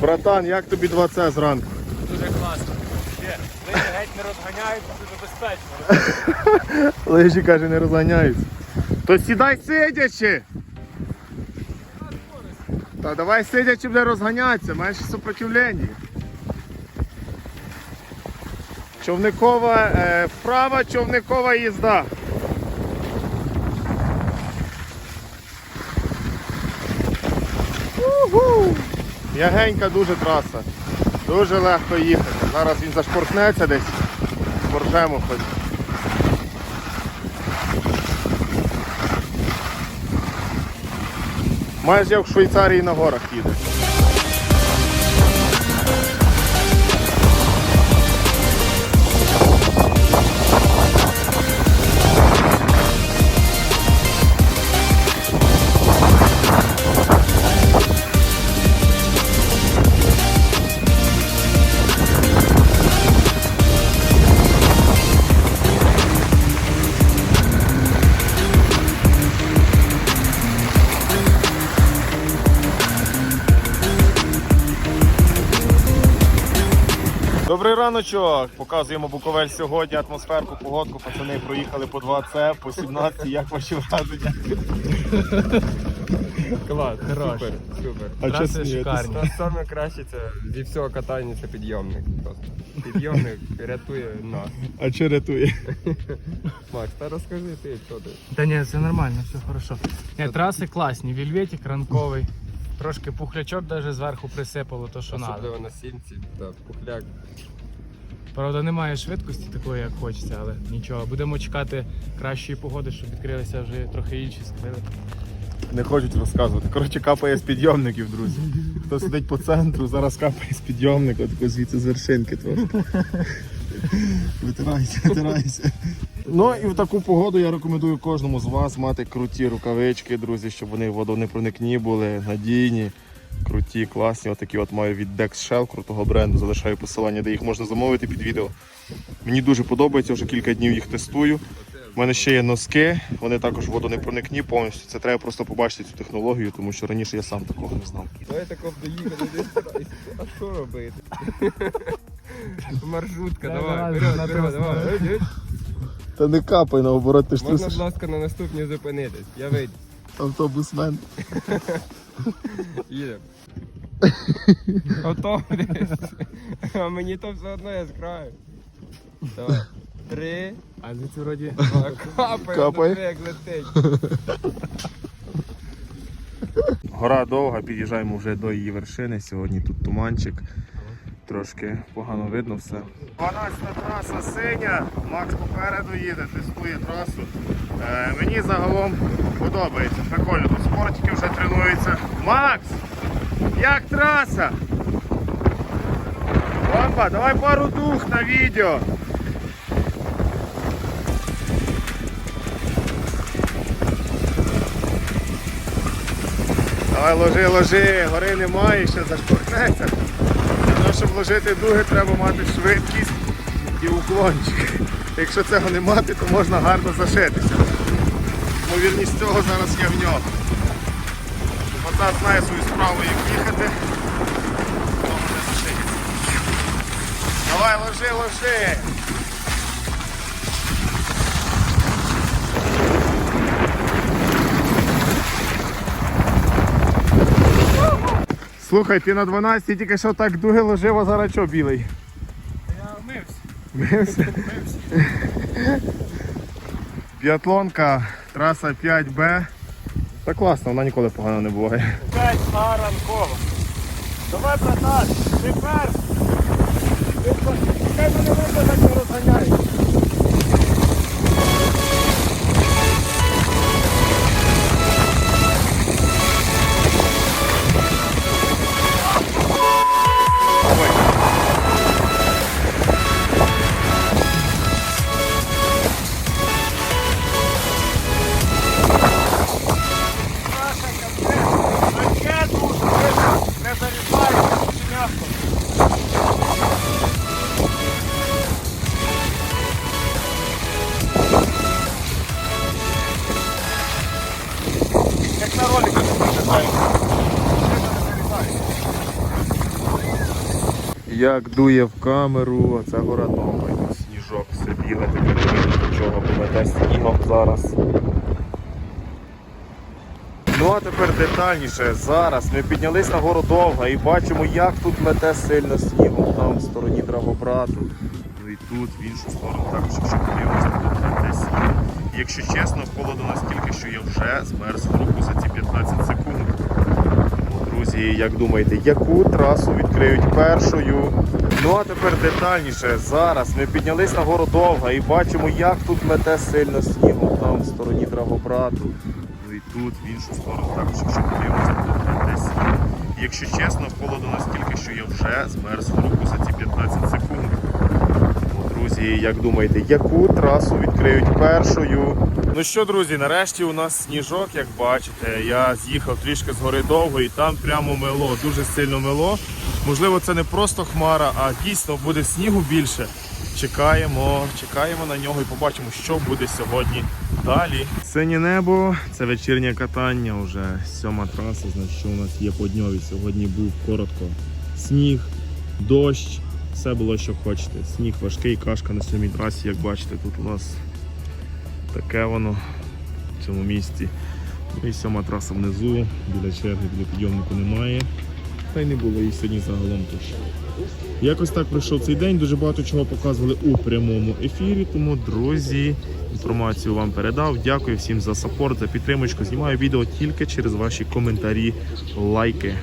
Братан, як тобі 2С зранку? Дуже класно. Лише геть не розганяються, дуже безпечно. Лежі каже, не розганяються. То сідай сидячи. Та давай сидячи буде розганятися, менше сопротивлення. Човникова, е, вправа човникова їзда. Уху! Ягенька дуже траса. Дуже легко їхати. Зараз він зашпортнеться десь. споржемо хоч. Майже як в Швейцарії на горах їде. Добрий раночок! Показуємо Буковель сьогодні, атмосферку, погодку. Пацани проїхали по 2С, по 17. Як ваші враження? Клас, Хорош. супер, супер. А Траси шикарні. Та Саме краще це зі всього катання це підйомник. Просто. Підйомник рятує нас. А чи рятує? Макс, та розкажи ти, що ти. Та ні, все нормально, все хорошо. Ні, траси класні, вільветик ранковий. Трошки пухлячок навіть зверху присипало, то що. Особливо на сінці, та пухляк. Правда, немає швидкості такої, як хочеться, але нічого. Будемо чекати кращої погоди, щоб відкрилися вже трохи інші скрили. Не хочуть розказувати. Коротше, капає з підйомників, друзі. Хто сидить по центру, зараз капає з підйомника, тако звідси з вершинки трошки. Витирайся, витирайся. Ну і в таку погоду я рекомендую кожному з вас мати круті рукавички, друзі, щоб вони водонепроникні були, надійні, круті, класні. Отакі от маю від Dex Shell, крутого бренду. Залишаю посилання, де їх можна замовити під відео. Мені дуже подобається, вже кілька днів їх тестую. У мене ще є носки, вони також водонепроникні повністю. Це треба просто побачити цю технологію, тому що раніше я сам такого не знав. Давай тако доїхали десь. А що робити? Маршрутка, давай, давай, вперед, вперед, давай. Та не капай наоборот, ти ж Можна, будь ласка, на наступній зупинитись. Я вийду. автобусмен. Їдемо. Готовий. А мені то все одно я з краю. Давай. Три, А звідси вроді два, капай, Капай. диви, як летить. Гора довга, під'їжджаємо вже до її вершини. Сьогодні тут туманчик. Трошки погано видно все. 12 траса синя. Макс попереду їде, тестує трасу. Е, мені загалом подобається. Прикольно, тут спортики вже тренуються. Макс! Як траса? Бомба, давай пару дух на відео. Давай ложи, ложи, гори немає, ще зашпорхнеться. Того, щоб ложити дуги, треба мати швидкість і уклончик. Якщо цього не мати, то можна гарно зашитися. Ймовірність цього зараз є в нього. Вода знає свою справу, як їхати, тому не зашиється. Давай, ложи, ложи. Слухай, ти на 12 тільки що так дуги ложив, а зараз що білий? я вмився. Мився? Біатлонка, траса 5Б. Та класно, вона ніколи погано не буває. 5 а ранкова. Давай, братан, ти перший. Хай мене так не розганяй. Як дує в камеру, а це гора тут сніжок не нічого, помете снігом зараз. Ну а тепер детальніше. Зараз ми піднялись на гору Довга і бачимо, як тут мете сильно снігом там в стороні Драгобрату. Ну і тут в іншу сторону також, подивимося, тут мете сніг. Якщо чесно, холодно настільки, що я вже змерз в руку за ці 15 секунд. Друзі, як думаєте, яку трасу відкриють першою? Ну а тепер детальніше. Зараз ми піднялись на гору Довга і бачимо, як тут мете сильно снігом там в стороні Драгобрату. Ну і тут в іншу сторону також, якщо подивимося, тут мете сніг. Якщо чесно, холодно настільки, що я вже змерз в руку за ці 15 секунд. Тому, друзі, як думаєте, яку трасу відкриють першою? Ну що, друзі, нарешті у нас сніжок, як бачите. Я з'їхав трішки з гори довго і там прямо мело, дуже сильно мело. Можливо, це не просто хмара, а дійсно буде снігу більше. Чекаємо, чекаємо на нього і побачимо, що буде сьогодні далі. Синє небо, це вечірнє катання, вже сьома траса, значить, що у нас є по дньові. Сьогодні був коротко сніг, дощ, все було, що хочете. Сніг важкий, кашка на сьомій трасі, як бачите, тут у нас таке воно в цьому місці. І сьома траса внизу, біля черги, біля підйомнику немає. Та й не було її сьогодні загалом тож. Якось так пройшов цей день, дуже багато чого показували у прямому ефірі. Тому, друзі, інформацію вам передав. Дякую всім за сапорт, за підтримочку. Знімаю відео тільки через ваші коментарі, лайки.